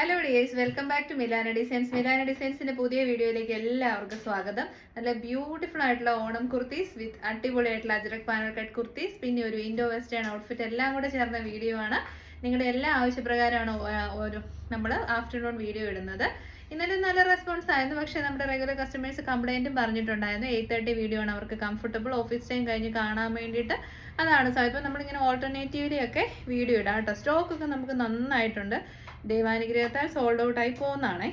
Hello dears welcome back to Milana designs Milana ഡിസൈൻസിന്റെ പുതിയ വീഡിയോയിലേക്ക് എല്ലാവർക്കും സ്വാഗതം. നല്ല ബ്യൂട്ടിഫുൾ ആയിട്ടുള്ള ഓണം കുർത്തീസ് വിത്ത് അടിപൊളിയായിട്ടുള്ള അജ്രക് പാനൽ കട്ട് കുർത്തീസ് പിന്നെ ഒരു ഇൻഡോ വെസ്റ്റേൺ ഔട്ട്ഫിറ്റ് എല്ലാം കൂടെ ചേർന്ന വീഡിയോ ആണ്. നിങ്ങളുടെ എല്ലാ ആവശ്യപ്രകാരമാണ് ഒരു നമ്മൾ ആഫ്റ്റർനൂൺ വീഡിയോ ഇടുന്നത്. ഇന്നലെ നല്ല റെസ്പോൺസ് ആയിരുന്നു. പക്ഷേ നമ്മുടെ റെഗുലർ കസ്റ്റമേഴ്സ് കംപ്ലൈന്റും പറഞ്ഞിട്ടുണ്ടായിരുന്നു. എയ്റ്റ് തേർട്ടി വീഡിയോ ആണ് അവർക്ക് കംഫർട്ടബിൾ ഓഫീസ് ടൈം കഴിഞ്ഞ് കാണാൻ വേണ്ടിയിട്ട് അതാണ്. സാർ ഇപ്പോൾ നമ്മളിങ്ങനെ ഓൾട്ടർനേറ്റീവ്ലി ഒക്കെ വീഡിയോ ഇടാം കേട്ടോ. സ്റ്റോക്കൊക്കെ നമുക്ക് നന്നായിട്ടുണ്ട്. ദൈവാനുഗ്രഹത്താൽ സോൾഡ് ഔട്ട് ആയി പോകുന്നതാണേ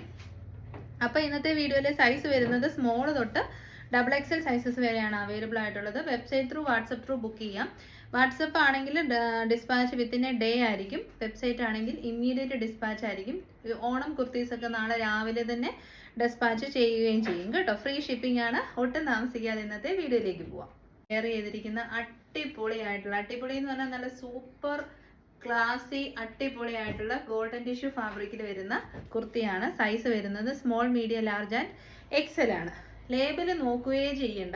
അപ്പോൾ ഇന്നത്തെ വീഡിയോയിലെ സൈസ് വരുന്നത് സ്മോൾ തൊട്ട് ഡബിൾ എക്സൽ സൈസസ് വരെയാണ് അവൈലബിൾ ആയിട്ടുള്ളത്. Website through WhatsApp through book ചെയ്യാം. വാട്സപ്പ് ആണെങ്കിൽ ഡിസ്പാച്ച് വിത്തിൻ എ ഡേ ആയിരിക്കും. വെബ്സൈറ്റ് ആണെങ്കിൽ ഇമ്മീഡിയറ്റ് ഡിസ്പാച്ച് ആയിരിക്കും. ഓണം കുർത്തീസ് ഒക്കെ നാളെ രാവിലെ തന്നെ ഡിസ്പാച്ച് ചെയ്യുകയും ചെയ്യും കേട്ടോ. ഫ്രീ ഷിപ്പിംഗ് ആണ്. ഒട്ടും താമസിക്കാതെ ഇന്നത്തെ വീഡിയോയിലേക്ക് പോവാം. ഷെയർ ചെയ്തിരിക്കുന്ന അടിപൊളിയായിട്ടുള്ള അടിപൊളി എന്ന് പറഞ്ഞാൽ നല്ല സൂപ്പർ ക്ലാസി അടിപൊളിയായിട്ടുള്ള ഗോൾഡൻ ടിഷ്യൂ ഫാബ്രിക്കിൽ വരുന്ന കുർത്തിയാണ്. സൈസ് വരുന്നത് small medium large and X L ആണ്. ലേബൽ നോക്കുകയേ ചെയ്യണ്ട.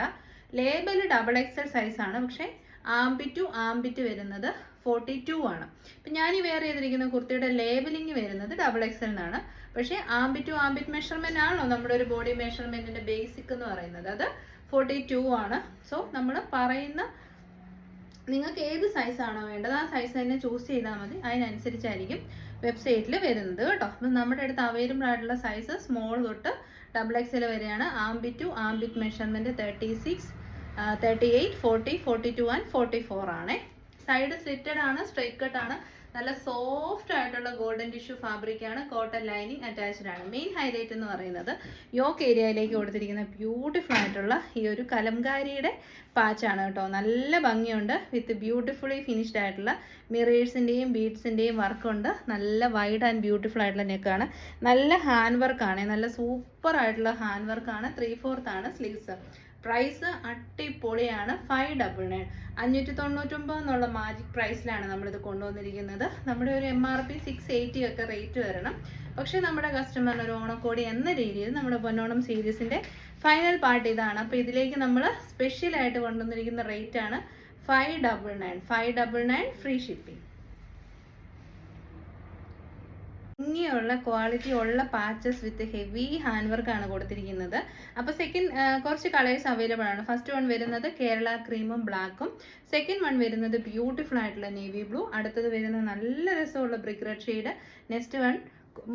ലേബൽ ഡബിൾ എക്സൽ ആണ്. പക്ഷേ ആംബിറ്റു ആംബിറ്റ് വരുന്നത് ഫോർട്ടി ടു ആണ്. ഇപ്പം ഞാൻ ഈ വെയർ ചെയ്തിരിക്കുന്ന കുർത്തിയുടെ ലേബലിംഗ് വരുന്നത് ഡബിൾ എക്സൽ എന്നാണ് പക്ഷേ ആംബിറ്റു ആംബിറ്റ് മെഷർമെന്റ് ആണല്ലോ നമ്മുടെ ഒരു ബോഡി മെഷർമെന്റിന്റെ ബേസിക് എന്ന് പറയുന്നത്. അത് ഫോർട്ടി ടു ആണ്. സോ നമ്മൾ പറയുന്ന നിങ്ങൾക്ക് ഏത് സൈസ് ആണോ വേണ്ടത് ആ സൈസ് തന്നെ ചൂസ് ചെയ്താൽ മതി. അതിനനുസരിച്ചായിരിക്കും വെബ്സൈറ്റിൽ വരുന്നത് കേട്ടോ. അപ്പം നമ്മുടെ അടുത്ത് അവൈലബിൾ ആയിട്ടുള്ള സൈസ് സ്മോൾ തൊട്ട് ഡബിൾ എക്സൽ വരെയാണ്. Ambit to ambit measurement thirty six thirty eight forty forty two and forty four ആണേ. സൈഡ് സ്ലിറ്റഡ് ആണ് സ്ട്രൈറ്റ് കട്ട് ആണ്. നല്ല സോഫ്റ്റ് ആയിട്ടുള്ള ഗോൾഡൻ ടിഷ്യൂ ഫാബ്രിക് ആണ് കോട്ടൺ ലൈനിങ് അറ്റാച്ച്ഡ് ആണ്. മെയിൻ ഹൈലൈറ്റ് എന്ന് പറയുന്നത് യോക്ക് ഏരിയയിലേക്ക് കൊടുത്തിരിക്കുന്ന ബ്യൂട്ടിഫുൾ ആയിട്ടുള്ള ഈ ഒരു കലംകാരിയുടെ പാച്ചാണ് കേട്ടോ. നല്ല ഭംഗിയുണ്ട്. വിത്ത് ബ്യൂട്ടിഫുള്ളി ഫിനിഷ്ഡ് ആയിട്ടുള്ള മിറേഴ്സിന്റെയും ബീഡ്സിന്റെയും വർക്കുണ്ട് നല്ല വൈഡ് ആൻഡ് ബ്യൂട്ടിഫുൾ ആയിട്ടുള്ള നെക്കാണ് നല്ല ഹാൻഡ് വർക്കാണ് നല്ല സൂപ്പർ ആയിട്ടുള്ള ഹാൻഡ് വർക്കാണ് ത്രീ ഫോർത്ത് ആണ് സ്ലീവ്സ് പ്രൈസ് അടിപൊളിയാണ്. ഫൈവ് ഡബിൾ നയൻ അഞ്ഞൂറ്റി തൊണ്ണൂറ്റൊമ്പത് എന്നുള്ള മാജിക് പ്രൈസിലാണ് നമ്മളിത് കൊണ്ടുവന്നിരിക്കുന്നത്. നമ്മുടെ ഒരു M R P six eighty ഒക്കെ റേറ്റ് വരണം. പക്ഷേ നമ്മുടെ കസ്റ്റമറിന് ഒരു ഓണക്കോടി എന്ന രീതിയിൽ നമ്മുടെ പൊന്നോണം സീരീസിന്റെ ഫൈനൽ പാർട്ട് ഇതാണ്. അപ്പോൾ ഇതിലേക്ക് നമ്മൾ സ്പെഷ്യലായിട്ട് കൊണ്ടുവന്നിരിക്കുന്ന റേറ്റ് ആണ് five double nine five double nine free shipping ഭംഗിയുള്ള ക്വാളിറ്റി ഉള്ള patches with heavy hand work ആണ് കൊടുത്തിരിക്കുന്നത്. അപ്പോൾ സെക്കൻഡ് കുറച്ച് കളേഴ്സ് അവൈലബിൾ ആണ്. ഫസ്റ്റ് വൺ വരുന്നത് കേരള ക്രീമും ബ്ലാക്കും സെക്കൻഡ് വൺ വരുന്നത് ബ്യൂട്ടിഫുൾ ആയിട്ടുള്ള നേവി ബ്ലൂ അടുത്തത് വരുന്നത് നല്ല രസമുള്ള brick red shade next one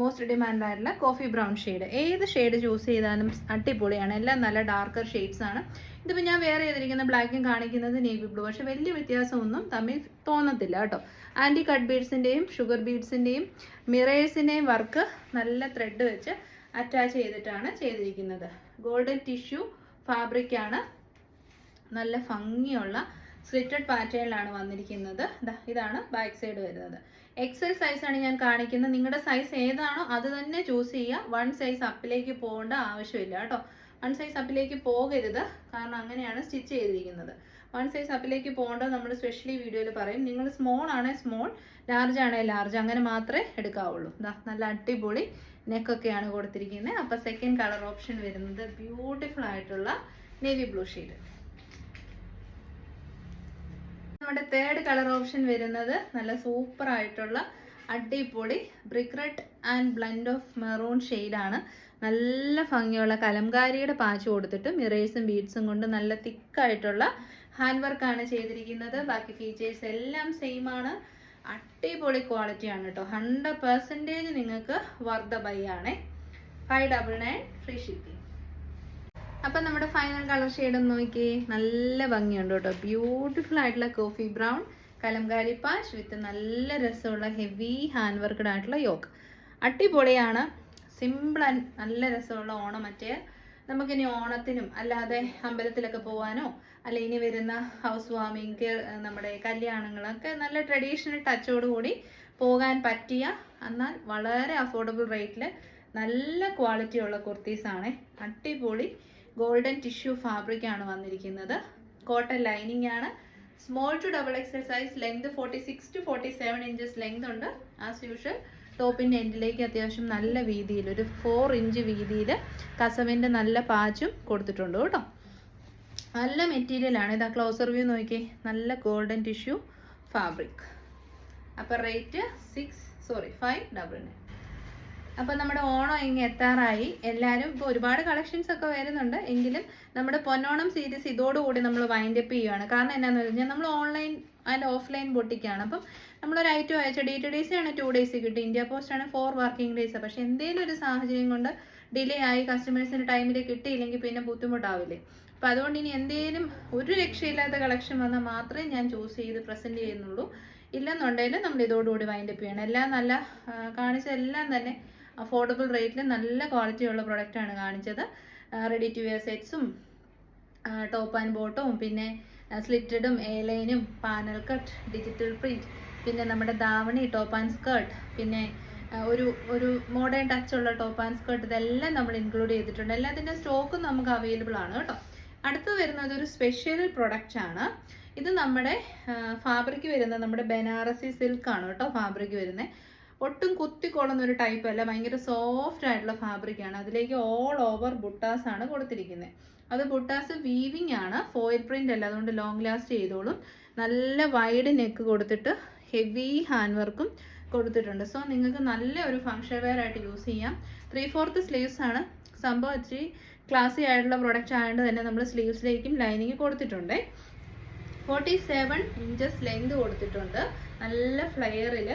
most demand ആയിട്ടുള്ള കോഫി ബ്രൗൺ ഷെയ്ഡ് ഏത് ഷെയ്ഡ് ചൂസ് ചെയ്താലും അടിപൊളിയാണ്. എല്ലാം നല്ല ഡാർക്കർ ഷെയ്ഡ്സ് ആണ്. ഇതിപ്പോൾ ഞാൻ വേറെ ചെയ്തിരിക്കുന്ന ബ്ലാക്കും കാണിക്കുന്നത് നേവി ബ്ലൂ പക്ഷെ വലിയ വ്യത്യാസമൊന്നും തമ്മിൽ തോന്നത്തില്ല കേട്ടോ. ആന്റി കട്ട് ബീഡ്സിന്റെയും ഷുഗർ ബീഡ്സിന്റെയും മിറേഴ്സിന്റെയും വർക്ക് നല്ല ത്രെഡ് വെച്ച് അറ്റാച്ച് ചെയ്തിട്ടാണ് ചെയ്തിരിക്കുന്നത്. ഗോൾഡൻ ടിഷ്യൂ ഫാബ്രിക്കാണ് നല്ല ഭംഗിയുള്ള സ്ലിറ്റഡ് പാറ്റേണിലാണ് വന്നിരിക്കുന്നത്. ഇതാണ് ബാക്ക് സൈഡ് വരുന്നത്. എക്സൽ സൈസാണ് ഞാൻ കാണിക്കുന്നത്. നിങ്ങളുടെ സൈസ് ഏതാണോ അത് തന്നെ ചൂസ് ചെയ്യുക. വൺ സൈസ് അപ്പിലേക്ക് പോകേണ്ട ആവശ്യമില്ല കേട്ടോ. വൺ സൈസ് അപ്പിലേക്ക് പോകരുത്. കാരണം അങ്ങനെയാണ് സ്റ്റിച്ച് ചെയ്തിരിക്കുന്നത്. വൺ സൈസ് അപ്പിലേക്ക് പോകേണ്ടത് നമ്മൾ സ്പെഷ്യലി വീഡിയോയിൽ പറയും. നിങ്ങൾ സ്മോൾ ആണെങ്കിൽ സ്മോൾ ലാർജ് ആണെങ്കിൽ ലാർജ് അങ്ങനെ മാത്രമേ എടുക്കാവുള്ളൂ. ഇതാ നല്ല അടിപൊളി നെക്കൊക്കെയാണ് കൊടുത്തിരിക്കുന്നത് അപ്പോൾ സെക്കൻഡ് കളർ ഓപ്ഷൻ വരുന്നത് ബ്യൂട്ടിഫുൾ ആയിട്ടുള്ള നേവി ബ്ലൂ ഷെയ്ഡ് നമ്മുടെ തേർഡ് കളർ ഓപ്ഷൻ വരുന്നത് നല്ല സൂപ്പർ ആയിട്ടുള്ള അടിപൊളി brick red and blend of maroon ആണ്. നല്ല ഭംഗിയുള്ള കലംകാരിയുടെ പാച്ച് കൊടുത്തിട്ട് മിറേഴ്സും ബീഡ്സും കൊണ്ട് നല്ല തിക്കായിട്ടുള്ള ഹാൻഡ് വർക്കാണ് ചെയ്തിരിക്കുന്നത്. ബാക്കി ഫീച്ചേഴ്സ് എല്ലാം സെയിം ആണ്. അടിപൊളി ക്വാളിറ്റി ആണ് കേട്ടോ ഹൺഡ്രഡ് പെർസെന്റേജ് നിങ്ങൾക്ക് വർദ്ധ ബൈ ആണേ. Five double nine free shipping അപ്പം നമ്മുടെ ഫൈനൽ കളർ ഷെയ്ഡ് ഒന്ന് നോക്കിയേ. നല്ല ഭംഗിയുണ്ട് കേട്ടോ ബ്യൂട്ടിഫുൾ ആയിട്ടുള്ള coffee brown kalamkari patch with നല്ല രസമുള്ള ഹെവി ഹാൻഡ് വർക്കഡ് ആയിട്ടുള്ള യോഗ അടിപൊളിയാണ്. സിമ്പിൾ ആൻഡ് നല്ല രസമുള്ള ഓണം. മറ്റേ നമുക്കിനി ഓണത്തിനും അല്ലാതെ അമ്പലത്തിലൊക്കെ പോകാനോ അല്ലെ ഇനി വരുന്ന ഹൗസ് വാമിങ് നമ്മുടെ കല്യാണങ്ങളൊക്കെ നല്ല ട്രഡീഷണൽ ടച്ചോട് കൂടി പോകാൻ പറ്റിയ എന്നാൽ വളരെ അഫോർഡബിൾ റേറ്റിൽ നല്ല ക്വാളിറ്റി ഉള്ള കുർത്തീസാണ് അടിപൊളി ഗോൾഡൻ ടിഷ്യൂ ഫാബ്രിക് ആണ് വന്നിരിക്കുന്നത്. കോട്ടൺ ലൈനിങ് ആണ്. Small to double XL size length forty six to forty seven inches length ഉണ്ട് ആസ് യൂഷ്വൽ. ടോപ്പിന്റെ എൻഡിലേക്ക് അത്യാവശ്യം നല്ല വീതിയിൽ ഒരു ഫോർ ഇഞ്ച് വീതിയിൽ കസവിന്റെ നല്ല പാച്ചും കൊടുത്തിട്ടുണ്ട് കേട്ടോ. നല്ല മെറ്റീരിയലാണ് ഇതാ ക്ലോസർ വ്യൂ നോക്കിയേ. നല്ല ഗോൾഡൻ ടിഷ്യൂ ഫാബ്രിക് അപ്പോൾ rate six sorry five double nine അപ്പോൾ നമ്മുടെ ഓണം ഇങ്ങ് എത്താറായി. എല്ലാവരും ഇപ്പോൾ ഒരുപാട് കളക്ഷൻസ് ഒക്കെ വരുന്നുണ്ട്. എങ്കിലും നമ്മുടെ പൊന്നോണം സീരീസ് ഇതോടുകൂടി നമ്മൾ വൈൻഡപ്പ് ചെയ്യുകയാണ് കാരണം എന്നാന്ന് വെച്ചാൽ നമ്മൾ ഓൺലൈൻ ആൻഡ് ഓഫ്ലൈൻ ബൊട്ടിക്കാണ് അപ്പം നമ്മളൊരു ഐറ്റം അയച്ച ഡി ടു ഡേയ്സ് ആണ് ടു ഡേയ്സ് കിട്ടി. ഇന്ത്യ പോസ്റ്റ് ആണ് ഫോർ വർക്കിംഗ് ഡേയ്സ്. പക്ഷെ എന്തെങ്കിലും ഒരു സാഹചര്യം കൊണ്ട് ഡിലേ ആയി കസ്റ്റമേഴ്സിന് ടൈമിൽ കിട്ടിയില്ലെങ്കിൽ പിന്നെ ബുദ്ധിമുട്ടാവില്ലേ? അപ്പോൾ അതുകൊണ്ട് ഇനി എന്തെങ്കിലും ഒരു രക്ഷയില്ലാത്ത കളക്ഷൻ വന്നാൽ മാത്രമേ ഞാൻ ചൂസ് ചെയ്ത് പ്രസന്റ് ചെയ്യുന്നുള്ളൂ. ഇല്ലെന്നുണ്ടെങ്കിൽ നമ്മൾ ഇതോടുകൂടി വൈൻഡപ്പ് ചെയ്യണം. എല്ലാം നല്ല കാണിച്ച കാണിച്ചതെല്ലാം തന്നെ അഫോർഡബിൾ റേറ്റിൽ നല്ല ക്വാളിറ്റി ഉള്ള പ്രൊഡക്റ്റാണ് കാണിച്ചത്. റെഡി ടു വെയർ സെറ്റ്സും ടോപ്പ് ആൻഡ് ബോട്ടവും പിന്നെ സ്ലിറ്റഡും എ ലൈനും പാനൽ കട്ട് ഡിജിറ്റൽ പ്രിന്റ് പിന്നെ നമ്മുടെ ദാവണി ടോപ്പ് ആൻഡ് സ്കേർട്ട് പിന്നെ ഒരു ഒരു മോഡേൺ ടച്ച് ഉള്ള ടോപ്പ് ആൻഡ് സ്കേർട്ട് ഇതെല്ലാം നമ്മൾ ഇൻക്ലൂഡ് ചെയ്തിട്ടുണ്ട്. എല്ലാത്തിന്റെ സ്റ്റോക്കും നമുക്ക് അവൈലബിൾ ആണ് കേട്ടോ. അടുത്ത് വരുന്നത് ഒരു സ്പെഷ്യൽ പ്രൊഡക്റ്റ് ആണ്. ഇത് നമ്മുടെ ഫാബ്രിക് വരുന്നത് നമ്മുടെ ബനാറസി സിൽക്ക് ആണ് കേട്ടോ ഫാബ്രിക് വരുന്നത്. ഒട്ടും കുത്തിക്കൊള്ളുന്ന ഒരു ടൈപ്പ് അല്ല ഭയങ്കര സോഫ്റ്റ് ആയിട്ടുള്ള ഫാബ്രിക് ആണ്. അതിലേക്ക് ഓൾ ഓവർ ബുട്ടാസ് ആണ് കൊടുത്തിരിക്കുന്നത്. അത് ബുട്ടാസ് വീവിങ് ആണ് ഫോയിൽ പ്രിന്റ് അല്ല അതുകൊണ്ട് ലോങ് ലാസ്റ്റ് ചെയ്തോളും. നല്ല വൈഡ് നെക്ക് കൊടുത്തിട്ട് ഹെവി ഹാൻഡ് വർക്കും കൊടുത്തിട്ടുണ്ട്. സോ നിങ്ങൾക്ക് നല്ല ഒരു ഫങ്ഷൻ വെയർ ആയിട്ട് യൂസ് ചെയ്യാം. ത്രീ ഫോർത്ത് സ്ലീവ്സ് ആണ്. സംഭവം ഇച്ചിരി ക്ലാസി ആയിട്ടുള്ള പ്രൊഡക്റ്റ് ആയതുകൊണ്ട് തന്നെ നമ്മൾ സ്ലീവ്സിലേക്കും ലൈനിങ് കൊടുത്തിട്ടുണ്ട്. ഫോർട്ടി സെവൻ ഇഞ്ചസ് ലെങ്ത് കൊടുത്തിട്ടുണ്ട്. നല്ല ഫ്ലെയറിൽ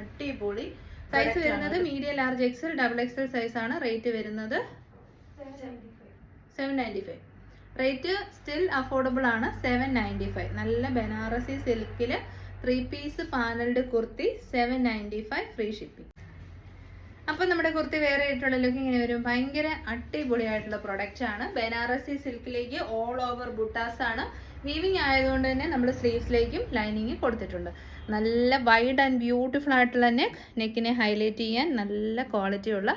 അടിപൊളി. സൈസ് വരുന്നത് medium large XL double XL size ആണ്. റേറ്റ് വരുന്നത് seven ninety five rate still affordable ആണ്. സെവൻ നയന്റി ഫൈവ് നല്ല ബനാറസി സിൽക്കിൽ three piece panelled kurti seven ninety five free shipping അപ്പം നമ്മുടെ കുർത്തി വേറെ ആയിട്ടുള്ള ലുക്ക് ഇങ്ങനെ വരും. ഭയങ്കര അടിപൊളിയായിട്ടുള്ള പ്രൊഡക്റ്റ് ആണ്. ബനാറസി സിൽക്കിലേക്ക് ഓൾ ഓവർ ബുട്ടാസ് ആണ്. വീവിങ് ആയതുകൊണ്ട് തന്നെ നമ്മൾ സ്ലീവ്സിലേക്കും ലൈനിങ് കൊടുത്തിട്ടുണ്ട്. നല്ല വൈഡ് ആൻഡ് ബ്യൂട്ടിഫുൾ ആയിട്ടുള്ള തന്നെ നെക്കിനെ ഹൈലൈറ്റ് ചെയ്യാൻ നല്ല ക്വാളിറ്റിയുള്ള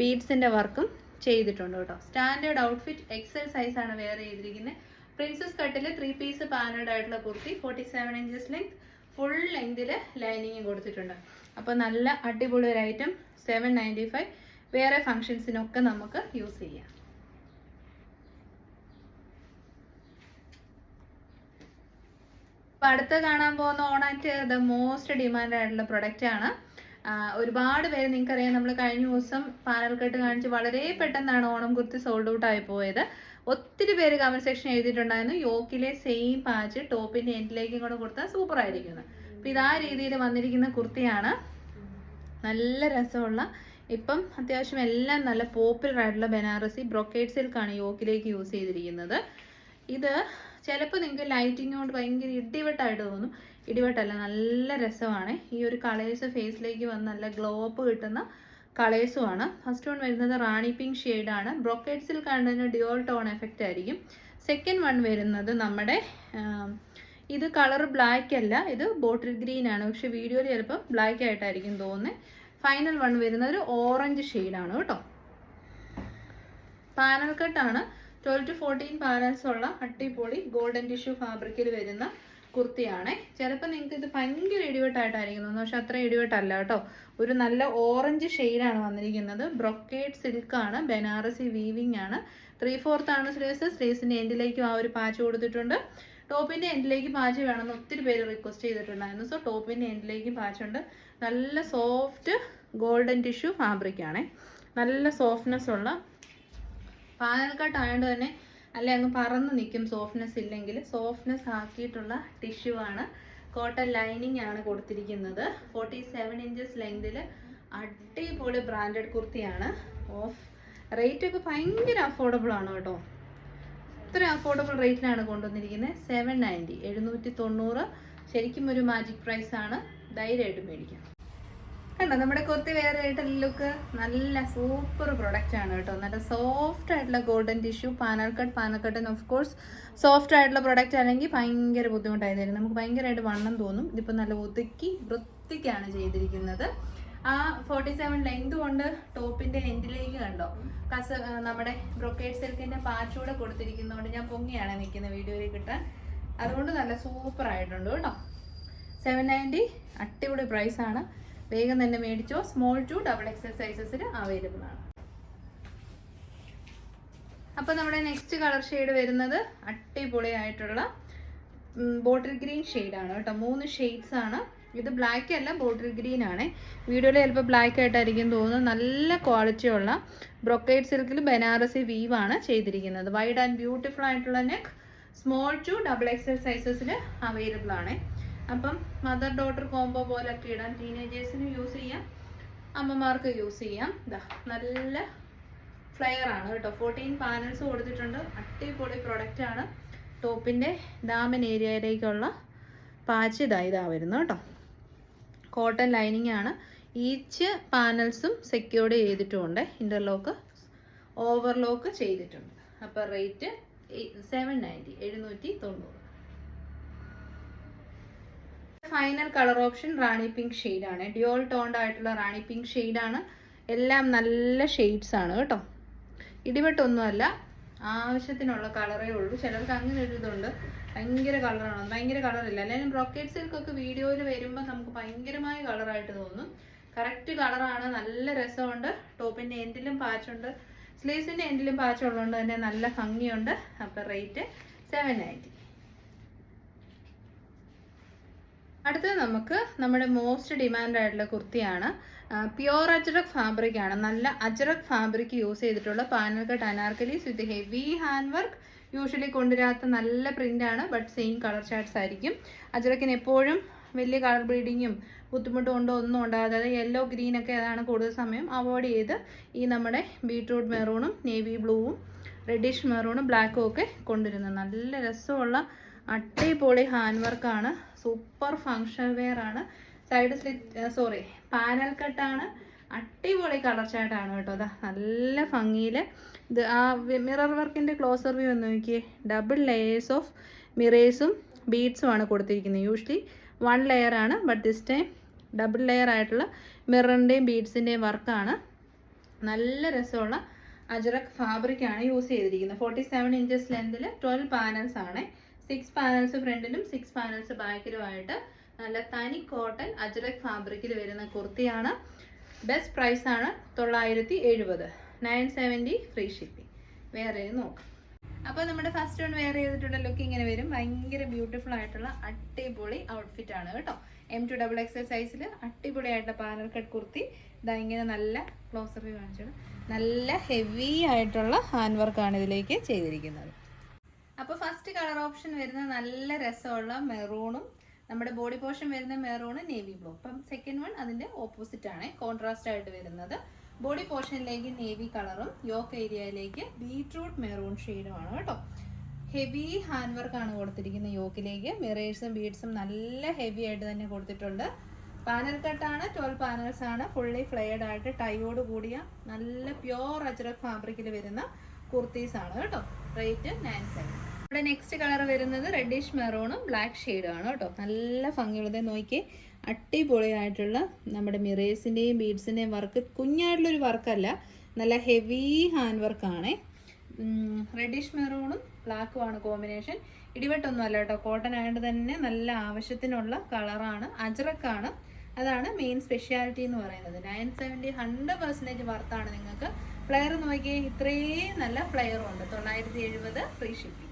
ബീഡ്സിന്റെ വർക്കും ചെയ്തിട്ടുണ്ട് കേട്ടോ. സ്റ്റാൻഡേർഡ് ഔട്ട്ഫിറ്റ് എക്സൽ സൈസ് ആണ് വെയർ ചെയ്തിരിക്കുന്നത് പ്രിൻസസ് കട്ടിൽ ത്രീ പീസ് പാനഡ് ആയിട്ടുള്ള kurti forty seven inches length full ലെങ്തിൽ ലൈനിങ്ങും കൊടുത്തിട്ടുണ്ട്. അപ്പോൾ നല്ല അടിപൊളി ഒരു ഐറ്റം സെവൻ നയന്റി ഫൈവ് വേറെ ഫങ്ഷൻസിനൊക്കെ നമുക്ക് യൂസ് ചെയ്യാം. അപ്പോൾ അടുത്ത് കാണാൻ പോകുന്ന ഓണാറ്റ് ദ മോസ്റ്റ് ഡിമാൻഡ് ആയിട്ടുള്ള പ്രൊഡക്റ്റ് ആണ്. ഒരുപാട് പേര് നിങ്ങൾക്കറിയാം നമ്മൾ കഴിഞ്ഞ ദിവസം പാനൽ കെട്ട് കാണിച്ച് വളരെ പെട്ടെന്നാണ് ഓണം കുർത്തി സോൾഡ് ഔട്ട് ആയി പോയത്. ഒത്തിരി പേര് കമന്റ് സെക്ഷൻ എഴുതിയിട്ടുണ്ടായിരുന്നു. യോക്കിലെ സെയിം പാച്ച് ടോപ്പിന്റെ എൻഡിലേക്കും കൂടെ കൊടുത്താൽ സൂപ്പർ ആയിരിക്കുന്നു. അപ്പം ഇതാ രീതിയിൽ വന്നിരിക്കുന്ന കുർത്തിയാണ്. നല്ല രസമുള്ള ഇപ്പം അത്യാവശ്യം എല്ലാം നല്ല പോപ്പുലർ ആയിട്ടുള്ള ബനാറസി ബ്രൊക്കേഡ് സിൽക്കാണ് യോക്കിലേക്ക് യൂസ് ചെയ്തിരിക്കുന്നത്. ഇത് ചിലപ്പോൾ നിങ്ങൾക്ക് ലൈറ്റിംഗ് കൊണ്ട് ഭയങ്കര ഇടിവെട്ടായിട്ട് തോന്നും. ഇടിവെട്ടല്ല നല്ല രസമാണ്. ഈ ഒരു കളേഴ്സ് ഫേസിലേക്ക് വന്ന് നല്ല ഗ്ലോ അപ്പ് കിട്ടുന്ന കളേഴ്സുമാണ്. ഫസ്റ്റ് വൺ വരുന്നത് റാണി പിങ്ക് ഷെയ്ഡാണ്. ബ്രോക്കേഡ്സിൽ സിൽക്ക് ഡിയോൾ ടോൺ എഫക്റ്റ് ആയിരിക്കും. സെക്കൻഡ് വൺ വരുന്നത് നമ്മുടെ ഇത് കളർ ബ്ലാക്ക് അല്ല ഇത് ബോട്ടിൽ ഗ്രീൻ ആണ്. പക്ഷെ വീഡിയോയിൽ ചിലപ്പോൾ ബ്ലാക്ക് ആയിട്ടായിരിക്കും തോന്നുന്നത് ഫൈനൽ വൺ വരുന്നത് ഒരു ഓറഞ്ച് ഷെയ്ഡാണ് കേട്ടോ. പാനൽ കട്ടാണ്. ട്വൽവ് ടു ഫോർട്ടീൻ പാനൽസ് ഉള്ള അട്ടിപൊളി ഗോൾഡൻ ടിഷ്യൂ ഫാബ്രിക്കിൽ വരുന്ന കുർത്തിയാണ്. ചിലപ്പോൾ നിങ്ങൾക്ക് ഇത് ഭയങ്കര ഇടിവെട്ടായിട്ടായിരിക്കും തോന്നുന്നു പക്ഷെ അത്ര ഇടിവെട്ടല്ല കേട്ടോ. ഒരു നല്ല ഓറഞ്ച് ഷെയ്ഡാണ് വന്നിരിക്കുന്നത്. ബ്രൊക്കേഡ് സിൽക്കാണ് ബനാറസി വീവിംഗ് ആണ്. ത്രീ ഫോർത്ത് ആണ് സ്ലീവ്സ് സ്ലീവ്സിന്റെ എൻഡിലേക്കും ആ ഒരു പാച്ച് കൊടുത്തിട്ടുണ്ട്. ടോപ്പിന്റെ എൻഡിലേക്ക് പാച്ച് വേണമെന്ന് ഒത്തിരി പേര് റിക്വസ്റ്റ് ചെയ്തിട്ടുണ്ടായിരുന്നു. സോ ടോപ്പിന്റെ എൻഡിലേക്ക് പാച്ചുണ്ട് നല്ല സോഫ്റ്റ് ഗോൾഡൻ ടിഷ്യൂ ഫാബ്രിക് ആണ്. നല്ല സോഫ്റ്റ്നെസ് ഉള്ള. പാനൽ കട്ട് ആയതുകൊണ്ട് തന്നെ അല്ലെ അങ്ങ് പറന്ന് നിൽക്കും സോഫ്റ്റ്നെസ് ഇല്ലെങ്കിൽ. സോഫ്റ്റ്നെസ് ആക്കിയിട്ടുള്ള ടിഷ്യൂ ആണ്. കോട്ടൺ ലൈനിങ് ആണ് കൊടുത്തിരിക്കുന്നത്. ഫോർട്ടി സെവൻ ഇഞ്ചസ് ലെങ്തിൽ അടിപൊളി ബ്രാൻഡഡ് കുർത്തിയാണ്. ഓഫ് റേറ്റ് ഒക്കെ ഭയങ്കര അഫോർഡബിൾ ആണ് കേട്ടോ. ഇത്ര അഫോർഡബിൾ റേറ്റിലാണ് കൊണ്ടുവന്നിരിക്കുന്നത്. സെവൻ നയന്റി എഴുന്നൂറ്റി തൊണ്ണൂറ്. ശരിക്കും ഒരു മാജിക് പ്രൈസ് ആണ്. ധൈര്യമായിട്ട് മേടിക്കാം. കണ്ടോ നമ്മുടെ കുർത്തി വേറെ ആയിട്ടുള്ള ലുക്ക് നല്ല സൂപ്പർ പ്രൊഡക്റ്റ് ആണ് കേട്ടോ. നല്ല സോഫ്റ്റ് ആയിട്ടുള്ള golden tissue panel cut panel of course soft ആയിട്ടുള്ള പ്രൊഡക്റ്റ് ആണെങ്കിൽ ഭയങ്കര ബുദ്ധിമുട്ടായി തരും നമുക്ക് ഭയങ്കരമായിട്ട് വണ്ണം തോന്നും. ഇതിപ്പോൾ നല്ല ഒതുക്കി വൃത്തിക്കാണ് ചെയ്തിരിക്കുന്നത്. ആ ഫോർട്ടി സെവൻ ലെങ്ത് കൊണ്ട് ടോപ്പിന്റെ എൻഡിലേക്ക് കണ്ടോ? കസ നമ്മുടെ ബ്രൊക്കേഡ് സിൽക്കിന്റെ പാച്ചൂടെ കൊടുത്തിരിക്കുന്നതുകൊണ്ട് ഞാൻ പൊങ്ങിയാണ് നിൽക്കുന്ന വീഡിയോയിൽ കിട്ടാൻ. അതുകൊണ്ട് നല്ല സൂപ്പർ ആയിട്ടുണ്ട് കേട്ടോ. സെവൻ നയന്റി അടിപൊളി പ്രൈസാണ് വേഗം തന്നെ മേടിച്ചോ. സ്മോൾ ടു ഡബിൾ എക്സൽ സൈസസിൽ അവൈലബിൾ ആണ്. അപ്പോൾ നമ്മുടെ നെക്സ്റ്റ് കളർ ഷെയ്ഡ് വരുന്നത് അടിപൊളിയായിട്ടുള്ള ബോട്ടിൽ ഗ്രീൻ ആണ് കേട്ടോ. മൂന്ന് ഷെയ്ഡ്സ് ആണ്. ഇത് ബ്ലാക്ക് അല്ല ബോട്ടിൽ ഗ്രീൻ ആണ്. വീഡിയോയിൽ ചിലപ്പോൾ ബ്ലാക്ക് ആയിട്ടായിരിക്കും തോന്നുന്നത്. നല്ല ക്വാളിറ്റിയുള്ള ബ്രൊക്കേഡ് സിൽക്കിൽ ബനാറസി വീവ് ആണ് ചെയ്തിരിക്കുന്നത്. വൈഡ് ആൻഡ് ബ്യൂട്ടിഫുൾ ആയിട്ടുള്ള neck small to double XL സൈസസിൽ available ആണ്. അപ്പം മദർ ഡോട്ടർ കോംബോ പോലൊക്കെ ഇടാം. ടീനേജേഴ്സിന് യൂസ് ചെയ്യാം. അമ്മമാർക്ക് യൂസ് ചെയ്യാം. ഇതാ നല്ല ഫ്ലെയർ ആണ് കേട്ടോ. ഫോർട്ടീൻ പാനൽസ് കൊടുത്തിട്ടുണ്ട്. അടിപൊളി പ്രൊഡക്റ്റ് ആണ്. ടോപ്പിന്റെ ദാമൻ ഏരിയയിലേക്കുള്ള പാച്ച് ഇതാ ഇതാ വരുന്നു കേട്ടോ. കോട്ടൺ ലൈനിങ് ആണ്. ഈച്ച് പാനൽസും സെക്യൂർഡ് ചെയ്തിട്ടുമുണ്ട് ഇന്റർലോക്ക് ഓവർലോക്ക് ചെയ്തിട്ടുണ്ട്. അപ്പോൾ റേറ്റ് സെവൻ നയന്റി എഴുന്നൂറ്റി തൊണ്ണൂറ്. Final colour option rani pink ആണ്. ഡ്യോൾ ടോൺഡ് ആയിട്ടുള്ള റാണി പിങ്ക് ആണ്. എല്ലാം നല്ല ഷെയ്ഡ്സ് ആണ് കേട്ടോ. ഇടിവെട്ടൊന്നുമല്ല. ആവശ്യത്തിനുള്ള കളറേ ഉള്ളൂ. ചിലർക്ക് അങ്ങനെ ഒരു ഇതുണ്ട്. ഭയങ്കര കളറാണ് ഭയങ്കര കളറില്ല അല്ലെങ്കിൽ ബ്രോക്കേഡ് സിൽക്കൊക്കെ വീഡിയോയിൽ വരുമ്പോൾ നമുക്ക് ഭയങ്കരമായ കളറായിട്ട് തോന്നും. കറക്റ്റ് കളറാണ് നല്ല രസമുണ്ട്. ടോപ്പിന്റെ എൻഡിലും പാച്ചുണ്ട് സ്ലീവ്സിന്റെ എൻഡിലും പാച്ചുള്ളതുകൊണ്ട് തന്നെ നല്ല ഭംഗിയുണ്ട്. അപ്പോൾ റേറ്റ് സെവൻ നയന്റി അടുത്തത് നമുക്ക് നമ്മുടെ മോസ്റ്റ് ഡിമാൻഡ് ആയിട്ടുള്ള കുർത്തിയാണ്. പ്യുവർ അജ്രക് ഫാബ്രിക് ആണ്. നല്ല അജ്രക് ഫാബ്രിക് യൂസ് ചെയ്തിട്ടുള്ള panel cut anarkalis with heavy hand work usually കൊണ്ടുവരാത്ത നല്ല പ്രിന്റ് ആണ് ബട്ട് സെയിം കളർ ചാർട്ട്സ് ആയിരിക്കും. അജ്രക്കിന് എപ്പോഴും വലിയ കളർ ബ്ലീഡിങ്ങും ബുദ്ധിമുട്ടും കൊണ്ടോ ഒന്നും ഉണ്ടാകാതെ അതായത് യെല്ലോ ഗ്രീൻ ഒക്കെ അതാണ് കൂടുതൽ സമയം അവോയ്ഡ് ചെയ്ത് ഈ നമ്മുടെ ബീട്രൂട്ട് മെറൂണും നേവി ബ്ലൂവും റെഡിഷ് മെറൂണും ബ്ലാക്കും ഒക്കെ കൊണ്ടുവരുന്നത്. നല്ല രസമുള്ള അടിപൊളി ഹാൻഡ് വർക്കാണ് സൂപ്പർ ഫങ്ഷൻ വെയർ ആണ്. സൈഡ് സ്ലിറ്റ് സോറി പാനൽ കട്ടാണ് അടിപൊളി കളർ കേട്ടോ അതാ നല്ല ഭംഗിയിൽ ഇത് ആ മിറർ വർക്കിന്റെ ക്ലോസർ വ്യൂ ഒന്ന് നോക്കിയേ. ഡബിൾ ലെയേഴ്സ് ഓഫ് മിറേഴ്സും ബീഡ്സും ആണ് കൊടുത്തിരിക്കുന്നത്. യൂഷ്വലി വൺ ലെയർ ആണ് but this time double layer ആയിട്ടുള്ള മിററിന്റെയും ബീഡ്സിന്റെയും വർക്കാണ് നല്ല രസമുള്ള അജറക് ഫാബ്രിക്കാണ് യൂസ് ചെയ്തിരിക്കുന്നത്. ഫോർട്ടി സെവൻ ഇഞ്ചസ് ലെന്തിൽ ട്വൽവ് പാനൽസ് ആണ്. സിക്സ് പാനൽസ് ഫ്രണ്ടിലും സിക്സ് പാനൽസ് ബാക്കിലുമായിട്ട് നല്ല തനി കോട്ടൺ അജറക് ഫാബ്രിക്കിൽ വരുന്ന കുർത്തിയാണ്. ബെസ്റ്റ് പ്രൈസ് ആണ് തൊള്ളായിരത്തി എഴുപത് നയൻ സെവന്റി ഫ്രീ ഷിപ്പിംഗ് വേറെ നോക്കാം. അപ്പോൾ നമ്മുടെ ഫസ്റ്റ് വൺ വെയർ ചെയ്തിട്ടുള്ള ലുക്ക് ഇങ്ങനെ വരും. ഭയങ്കര ബ്യൂട്ടിഫുൾ ആയിട്ടുള്ള അടിപൊളി ഔട്ട്ഫിറ്റ് ആണ് കേട്ടോ. എം ടു ഡബിൾ എക്സൽ സൈസിൽ അടിപൊളിയായിട്ടുള്ള പാനൽ കട്ട് കുർത്തി. ഇതാ ഇങ്ങനെ നല്ല ക്ലോസർ വ്യൂ കാണിച്ചത്. നല്ല ഹെവി ആയിട്ടുള്ള ഹാൻഡ് വർക്കാണ് ഇതിലേക്ക് ചെയ്തിരിക്കുന്നത്. അപ്പോൾ ഫസ്റ്റ് കളർ ഓപ്ഷൻ വരുന്ന നല്ല രസമുള്ള മെറൂണും നമ്മുടെ ബോഡി പോർഷൻ വരുന്ന മെറൂണ് നേവി ബ്ലൂ അപ്പം സെക്കൻഡ് വൺ അതിന്റെ ഓപ്പോസിറ്റ് ആണ് കോൺട്രാസ്റ്റ് ആയിട്ട് വരുന്നത്. ബോഡി പോർഷനിലേക്ക് നേവി കളറും യോക്ക് ഏരിയയിലേക്ക് ബീട്രൂട്ട് മെറൂൺ ഷെയ്ഡുമാണ് കേട്ടോ. ഹെവി ഹാൻഡ് വർക്ക് ആണ് കൊടുത്തിരിക്കുന്നത് യോക്കിലേക്ക് മിറേഴ്സും ബീഡ്സും നല്ല ഹെവി ആയിട്ട് തന്നെ കൊടുത്തിട്ടുണ്ട്. പാനൽ കട്ടാണ് ട്വൽവ് പാനൽസ് ആണ്. ഫുള്ളി ഫ്ലെയർഡ് ആയിട്ട് ടൈയോട് കൂടിയ നല്ല പ്യോർ അജ്രക് ഫാബ്രിക്കിൽ വരുന്ന കുർത്തീസ് ആണ് കേട്ടോ. റേറ്റ് നയൻ സെവൻ ഇവിടെ നെക്സ്റ്റ് കളർ വരുന്നത് റെഡിഷ് മെറൂണും ബ്ലാക്ക് ഷെയ്ഡും ആണ് കേട്ടോ. നല്ല ഭംഗിയുള്ളത് നോക്കി അടിപൊളിയായിട്ടുള്ള നമ്മുടെ മിറേഴ്സിന്റെയും ബീഡ്സിന്റെയും വർക്ക് കുഞ്ഞായിട്ടുള്ളൊരു വർക്കല്ല നല്ല ഹെവി ഹാൻഡ് വർക്കാണ് റെഡിഷ് മെറൂണും ബ്ലാക്കും ആണ് കോമ്പിനേഷൻ ഇടിവെട്ടൊന്നും അല്ല കേട്ടോ. കോട്ടൺ ആയതുകൊണ്ട് തന്നെ നല്ല ആവശ്യത്തിനുള്ള കളറാണ് അജറക്കാണ് അതാണ് മെയിൻ സ്പെഷ്യാലിറ്റി എന്ന് പറയുന്നത്. നയൻ സെവന്റി ഹൺഡ്രഡ് പെർസെന്റേജ് വർത്താണ് നിങ്ങൾക്ക്. ഫ്ലെയർ നോക്കിയാൽ ഇത്രയും നല്ല ഫ്ലെയറും ഉണ്ട്. തൊള്ളായിരത്തി എഴുപത് ഫ്രീ ഷിപ്പിംഗ്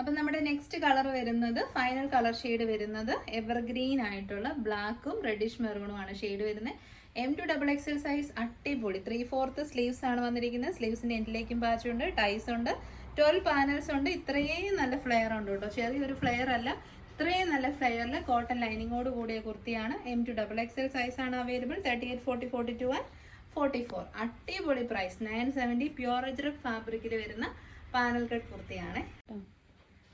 അപ്പം നമ്മുടെ നെക്സ്റ്റ് കളർ വരുന്നത് ഫൈനൽ കളർ ഷെയ്ഡ് വരുന്നത് എവർഗ്രീൻ ആയിട്ടുള്ള ബ്ലാക്കും റെഡിഷ് മെറൂണും ആണ് ഷെയ്ഡ് വരുന്നത്. M to double XL size അടിപൊളി ത്രീ ഫോർത്ത് സ്ലീവ്സ് ആണ് വന്നിരിക്കുന്നത്. സ്ലീവ്സിന്റെ എൻഡിലേക്കും പാച്ച് ഉണ്ട് ടൈസ് ഉണ്ട്. ട്വൽവ് പാനൽസ് ഉണ്ട്. ഇത്രയും നല്ല ഫ്ലെയർ ഉണ്ട് കേട്ടോ. ചെറിയൊരു ഫ്ലെയർ അല്ല ഇത്രയും നല്ല ഫ്ലെയറിൽ കോട്ടൺ ലൈനിങ്ങോട് കൂടിയ കുർത്തിയാണ് M to double XL size ആണ് available thirty eight forty forty two and forty four അടിപൊളി price nine seventy pure ajrak ഫാബ്രിക്കിൽ വരുന്ന പാനൽ കട്ട് കുർത്തിയാണ്.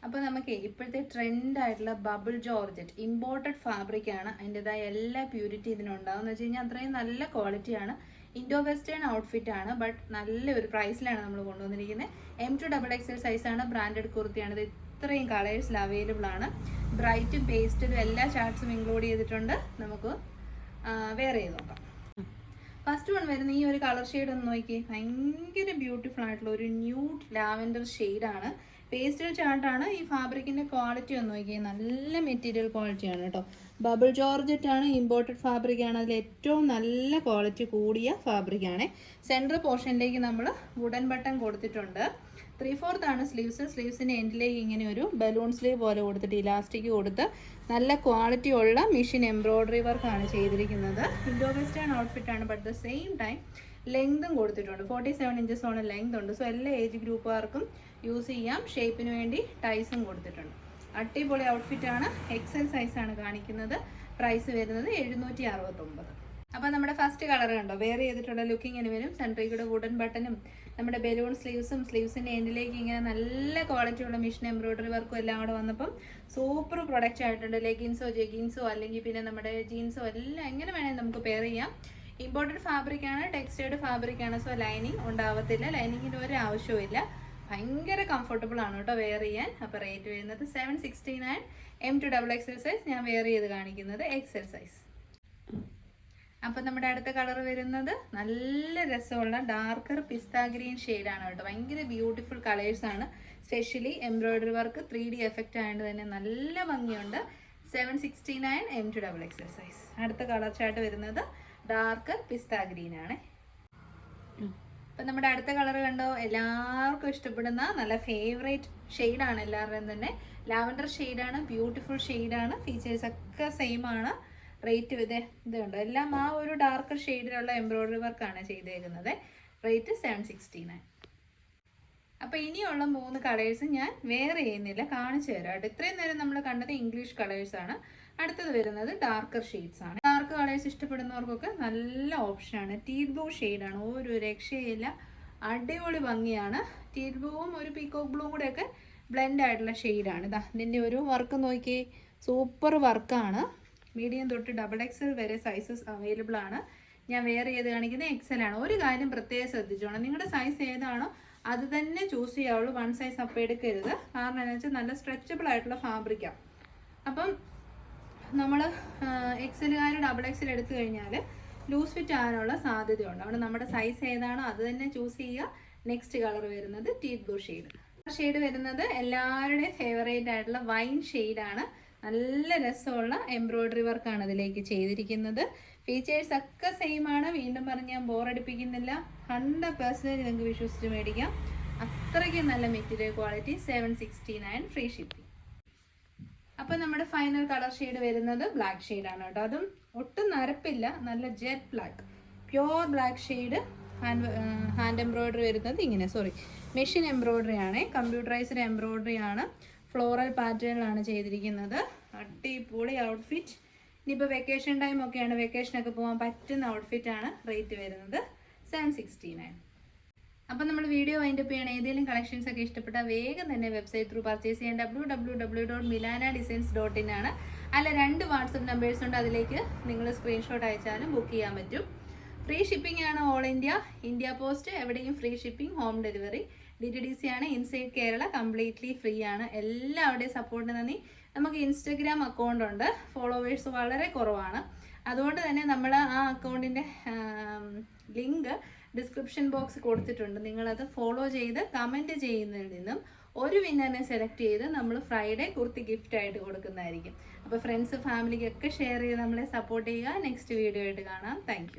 അപ്പോൾ നമുക്ക് ഇപ്പോഴത്തെ ട്രെൻഡ് ആയിട്ടുള്ള ബബിൾ ജോർജറ്റ് ഇമ്പോർട്ടഡ് ഫാബ്രിക് ആണ് അതിന്റെതായ എല്ലാ പ്യൂരിറ്റി ഇതിനുണ്ടാവും എന്ന് വെച്ച് കഴിഞ്ഞാൽ അത്രയും നല്ല ക്വാളിറ്റിയാണ് ഇൻഡോ വെസ്റ്റേൺ ഔട്ട്ഫിറ്റ് ആണ് ബട്ട് നല്ലൊരു പ്രൈസിലാണ് നമ്മൾ കൊണ്ടുവന്നിരിക്കുന്നത്. എം ടു ഡബിൾ എക്സൽ സൈസാണ് ബ്രാൻഡഡ് കുർത്തിയാണ്. ഇത് ഇത്രയും കളേഴ്സിൽ അവൈലബിൾ ആണ്. ബ്രൈറ്റും പേസ്റ്റും എല്ലാ ചാർട്ട്സും ഇൻക്ലൂഡ് ചെയ്തിട്ടുണ്ട്. നമുക്ക് വേറെ ചെയ്ത് നോക്കാം. ഫസ്റ്റ് വൺ വരുന്ന ഈ ഒരു കളർ ഷെയ്ഡ് ഒന്ന് നോക്കി ഭയങ്കര ബ്യൂട്ടിഫുൾ ആയിട്ടുള്ള ഒരു ന്യൂഡ് ലാവൻഡർ ഷെയ്ഡാണ് പേസ്റ്റൽ ചാർട്ടാണ് ഈ ഫാബ്രിക്കിന്റെ ക്വാളിറ്റി ഒന്ന് നോക്കിയാൽ നല്ല മെറ്റീരിയൽ ക്വാളിറ്റിയാണ് കേട്ടോ ബബിൾ ജോർജറ്റ് ആണ് ഇമ്പോർട്ടഡ് ഫാബ്രിക് ആണ്. അതിൽ ഏറ്റവും നല്ല ക്വാളിറ്റി കൂടിയ ഫാബ്രിക് ആണ്. സെൻട്രൽ പോർഷനിലേക്ക് നമ്മൾ വുഡൻ ബട്ടൺ കൊടുത്തിട്ടുണ്ട്. ത്രീ ആണ് സ്ലീവ്സ് സ്ലീവ്സിന്റെ എൻഡിലേക്ക് ഇങ്ങനെ ഒരു ബലൂൺ സ്ലീവ് പോലെ കൊടുത്തിട്ട് ഇലാസ്റ്റിക് കൊടുത്ത് നല്ല ക്വാളിറ്റി ഉള്ള മെഷീൻ എംബ്രോയ്ഡറി വർക്കാണ് ചെയ്തിരിക്കുന്നത്. ഇൻഡോ വെസ്റ്റേൺ ഔട്ട്ഫിറ്റ് ആണ് ബട്ട് ദ സെയിം ടൈം ലെങ്തും കൊടുത്തിട്ടുണ്ട്. ഫോർട്ടി സെവൻ ഇഞ്ചസോളം ലെങ്ത് ഉണ്ട്. സോ എല്ലാ ഏജ് ഗ്രൂപ്പുകാർക്കും യൂസ് ചെയ്യാം. ഷേപ്പിന് വേണ്ടി ടൈസും കൊടുത്തിട്ടുണ്ട്. അടിപൊളി ഔട്ട്ഫിറ്റ് ആണ്. എക്സൽ സൈസ് ആണ് കാണിക്കുന്നത്. പ്രൈസ് വരുന്നത് എഴുന്നൂറ്റി അറുപത്തൊമ്പത് അപ്പോൾ നമ്മുടെ ഫസ്റ്റ് കളർ കണ്ടോ? വേറെ ചെയ്തിട്ടുള്ള ലുക്കിങ്ങിന് വരും. സെൻട്രിക്കുടെ കൂടെ വുഡൻ ബട്ടണും നമ്മുടെ ബലൂൺ സ്ലീവ്സും സ്ലീവ്സിന്റെ എൻഡിലേക്ക് ഇങ്ങനെ നല്ല ക്വാളിറ്റി ഉള്ള മിഷൻ എംബ്രോയിഡറി വർക്കും എല്ലാം കൂടെ വന്നപ്പം സൂപ്പർ പ്രൊഡക്റ്റ് ആയിട്ടുണ്ട്. ലെഗിൻസോ ജെഗിൻസോ അല്ലെങ്കിൽ പിന്നെ നമ്മുടെ ജീൻസോ എല്ലാം എങ്ങനെ വേണമെങ്കിൽ നമുക്ക് പെയർ ചെയ്യാം. ഇമ്പോർട്ടഡ് ഫാബ്രിക് ആണ് ടെക്സ്റ്റൈഡ് ഫാബ്രിക് ആണ്. സോ ലൈനിങ് ഉണ്ടാവത്തില്ല. ലൈനിങ്ങിന് ഒരു ആവശ്യവും ഭയങ്കര കംഫർട്ടബിൾ ആണ് കേട്ടോ വെയർ ചെയ്യാൻ. അപ്പോൾ റേറ്റ് വരുന്നത് seven sixty nine M to double XL size ഞാൻ വെയർ ചെയ്ത് കാണിക്കുന്നത് എക്സൽ സൈസ് അപ്പം നമ്മുടെ അടുത്ത കളർ വരുന്നത് നല്ല രസമുള്ള ഡാർക്കർ പിസ്ത ഗ്രീൻ ആണ് കേട്ടോ. ഭയങ്കര ബ്യൂട്ടിഫുൾ കളേഴ്സാണ് specially embroidery work three D effect ആയതുകൊണ്ട് തന്നെ നല്ല ഭംഗിയുണ്ട്. Seven sixty nine M to double XL size അടുത്ത കളർ ചാർട്ട് വരുന്നത് ഡാർക്കർ പിസ്ത ഗ്രീൻ ആണ്. അപ്പം നമ്മുടെ അടുത്ത കളർ കണ്ടോ? എല്ലാവർക്കും ഇഷ്ടപ്പെടുന്ന നല്ല ഫേവറേറ്റ് ഷെയ്ഡാണ് എല്ലാവരുടെയും തന്നെ. ലാവൻഡർ ഷെയ്ഡാണ് ബ്യൂട്ടിഫുൾ ഷെയ്ഡാണ് ഫീച്ചേഴ്സ് ഒക്കെ സെയിം ആണ്. റേറ്റ് ഇത് ഇതുണ്ട്. എല്ലാം ആ ഒരു ഡാർക്ക് ഷെയ്ഡിലുള്ള എംബ്രോയ്ഡറി വർക്കാണ് ചെയ്തേക്കുന്നത്. റേറ്റ് സെവൻ സിക്സ്റ്റി നയൻ അപ്പോൾ ഇനിയുള്ള മൂന്ന് കളേഴ്സ് ഞാൻ വേറെ ചെയ്യുന്നില്ല കാണിച്ചു തരാം ഇത്രയും നേരം നമ്മൾ കണ്ടത് ഇംഗ്ലീഷ് കളേഴ്സാണ് അടുത്തത് വരുന്നത് ഡാർക്കർ ഷെയ്ഡ്സ് ആണ്. ഡാർക്ക് കളേഴ്സ് ഇഷ്ടപ്പെടുന്നവർക്കൊക്കെ നല്ല ഓപ്ഷനാണ് ടീൽ ബ്ലൂ ഷെയ്ഡാണ് ഒരു രക്ഷയില്ല. അടിപൊളി ഭംഗിയാണ്. ടീൽ ബ്ലൂവും ഒരു പീക്കോക്ക് ബ്ലൂവും കൂടെയൊക്കെ ബ്ലെൻഡ് ആയിട്ടുള്ള ഷെയ്ഡാണ് ഇതാ ഇതിന്റെ ഒരു വർക്ക് നോക്കി സൂപ്പർ വർക്കാണ് മീഡിയം തൊട്ട് ഡബിൾ എക്സൽ വരെ സൈസസ് അവൈലബിൾ ആണ്. ഞാൻ വേറെ ചെയ്ത് കാണിക്കുന്നത് എക്സൽ ആണ്. ഒരു കാര്യം പ്രത്യേകം ശ്രദ്ധിച്ചോണം. നിങ്ങളുടെ സൈസ് ഏതാണോ അത് തന്നെ ചൂസ് ചെയ്യാവുള്ളൂ. വൺ സൈസ് അപ്പ് എടുക്കരുത്. കാരണം എന്താ വെച്ചാൽ നല്ല സ്ട്രെച്ചബിൾ ആയിട്ടുള്ള ഫാബ്രിക്കാണ് അപ്പം നമ്മൾ എക്സലുകാർ ഡബിൾ എക്സൽ എടുത്തു കഴിഞ്ഞാൽ ലൂസ് ഫിറ്റ് ആകാനുള്ള സാധ്യതയുണ്ട്. അവിടെ നമ്മുടെ സൈസ് ഏതാണോ അത് തന്നെ ചൂസ് ചെയ്യുക. നെക്സ്റ്റ് കളർ വരുന്നത് ടീറ്റ് ഗോ ഷെയ്ഡ് ഷെയ്ഡ് വരുന്നത് എല്ലാവരുടെയും ഫേവറേറ്റ് ആയിട്ടുള്ള വൈൻ ഷെയ്ഡാണ് നല്ല രസമുള്ള എംബ്രോയ്ഡറി വർക്കാണ് അതിലേക്ക് ചെയ്തിരിക്കുന്നത്. ഫീച്ചേഴ്സ് ഒക്കെ സെയിം ആണ്. വീണ്ടും പറഞ്ഞ് ഞാൻ ബോറടിപ്പിക്കുന്നില്ല ഹൺഡ്രഡ് പെർസെന്റേജ് നിങ്ങൾക്ക് വിശ്വസിച്ച് മേടിക്കാം. അത്രയ്ക്ക് നല്ല material quality seven sixty nine free shipping അപ്പം നമ്മുടെ ഫൈനൽ കളർ ഷെയ്ഡ് വരുന്നത് ബ്ലാക്ക് ഷെയ്ഡാണ് കേട്ടോ. അതും ഒട്ടും നരപ്പില്ല. നല്ല jet black pure black shade hand hand embroidery വരുന്നത് ഇങ്ങനെ. സോറി മെഷീൻ എംബ്രോയ്ഡറി ആണ്. കമ്പ്യൂട്ടറൈസ്ഡ് എംബ്രോയ്ഡറി ആണ്. ഫ്ലോറൽ പാറ്റേണിലാണ് ചെയ്തിരിക്കുന്നത്. അടിപൊളി ഔട്ട്ഫിറ്റ് ഇനിയിപ്പോൾ വെക്കേഷൻ ടൈം ഒക്കെയാണ്. വെക്കേഷനൊക്കെ പോകാൻ പറ്റുന്ന ഔട്ട്ഫിറ്റാണ് റേറ്റ് വരുന്നത് സെവൻ സിക്സ്റ്റി നയൻ അപ്പം നമ്മൾ വീഡിയോ വൈൻഡ് അപ്പ് ചെയ്യണം. ഏതെങ്കിലും കളക്ഷൻസ് ഒക്കെ ഇഷ്ടപ്പെട്ടാൽ വേഗം തന്നെ വെബ്സൈറ്റ് ത്രൂ പർച്ചേസ് ചെയ്യാൻ W W W dot Milana designs dot in ആണ്. അല്ല രണ്ട് വാട്സപ്പ് നമ്പേഴ്സ് ഉണ്ട്. അതിലേക്ക് നിങ്ങൾ സ്ക്രീൻഷോട്ട് അയച്ചാലും ബുക്ക് ചെയ്യാൻ പറ്റും. ഫ്രീ ഷിപ്പിംഗ് ആണ് ഓൾ ഇന്ത്യ ഇന്ത്യ പോസ്റ്റ് എവിടെയും free shipping home delivery D T D C ആണ്. ഇൻസൈഡ് കേരള കംപ്ലീറ്റ്ലി ഫ്രീ ആണ്. എല്ലാവരുടെയും സപ്പോർട്ട് നന്ദി. നമുക്ക് ഇൻസ്റ്റഗ്രാം അക്കൗണ്ട് ഉണ്ട്. ഫോളോവേഴ്സ് വളരെ കുറവാണ്. അതുകൊണ്ട് തന്നെ നമ്മൾ ആ അക്കൗണ്ടിന്റെ ലിങ്ക് ഡിസ്ക്രിപ്ഷൻ ബോക്സ് കൊടുത്തിട്ടുണ്ട്. നിങ്ങളത് ഫോളോ ചെയ്ത് കമന്റ് ചെയ്യുന്നതിൽ നിന്നും ഒരു വിന്നറിനെ സെലക്ട് ചെയ്ത് നമ്മൾ ഫ്രൈഡേ കുർത്തി ഗിഫ്റ്റ് ആയിട്ട് കൊടുക്കുന്നതായിരിക്കും. അപ്പോൾ ഫ്രണ്ട്സ് ഫാമിലിക്കൊക്കെ ഷെയർ ചെയ്ത് നമ്മളെ സപ്പോർട്ട് ചെയ്യുക. നെക്സ്റ്റ് വീഡിയോ ആയിട്ട് കാണാം. താങ്ക്